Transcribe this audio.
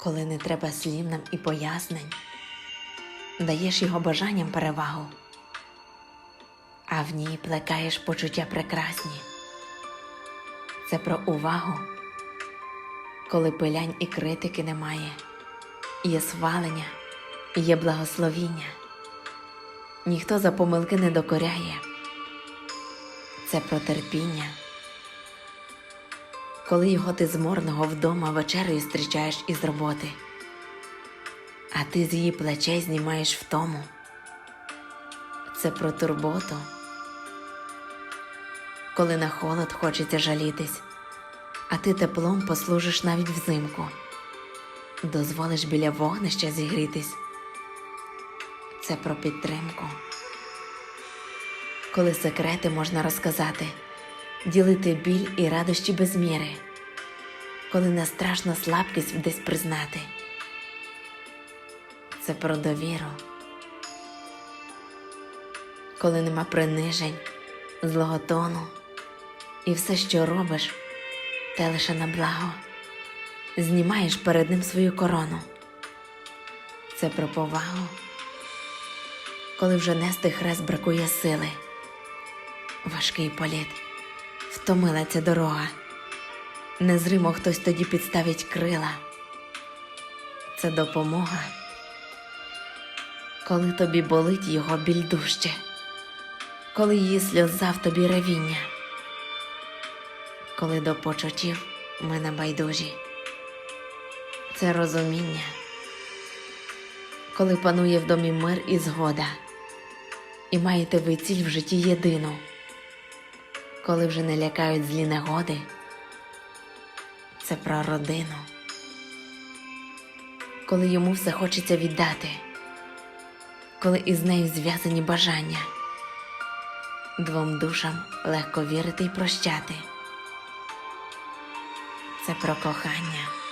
коли не треба слів нам і пояснень, даєш його бажанням перевагу, а в ній плекаєш почуття прекрасні. Це про увагу, коли пилянь і критики немає, є свалення, є благословіння. Ніхто за помилки не докоряє. Це про терпіння. Коли його ти зморного вдома вечерею зустрічаєш із роботи, а ти з її плечей знімаєш втому. Це про турботу. Коли на холод хочеться жалітись, а ти теплом послужиш навіть взимку, дозволиш біля вогнища зігрітись. Це про підтримку. Коли секрети можна розказати, ділити біль і радощі без міри, коли не страшно слабкість десь признати. Це про довіру. Коли нема принижень, злого тону, і все, що робиш, те лише на благо, знімаєш перед ним свою корону. Це про повагу, коли вже нести хрест бракує сили, важкий політ, втомила ця дорога, незримо хтось тоді підставить крила. Це допомога, коли тобі болить його біль дужче, коли її сльоза в тобі ревіння, коли до почуттів ми не байдужі. Це розуміння, коли панує в домі мир і згода, і маєте ви ціль в житті єдину, коли вже не лякають злі негоди, це про родину, коли йому все хочеться віддати, коли із нею зв'язані бажання, двом душам легко вірити і прощати. Це про кохання.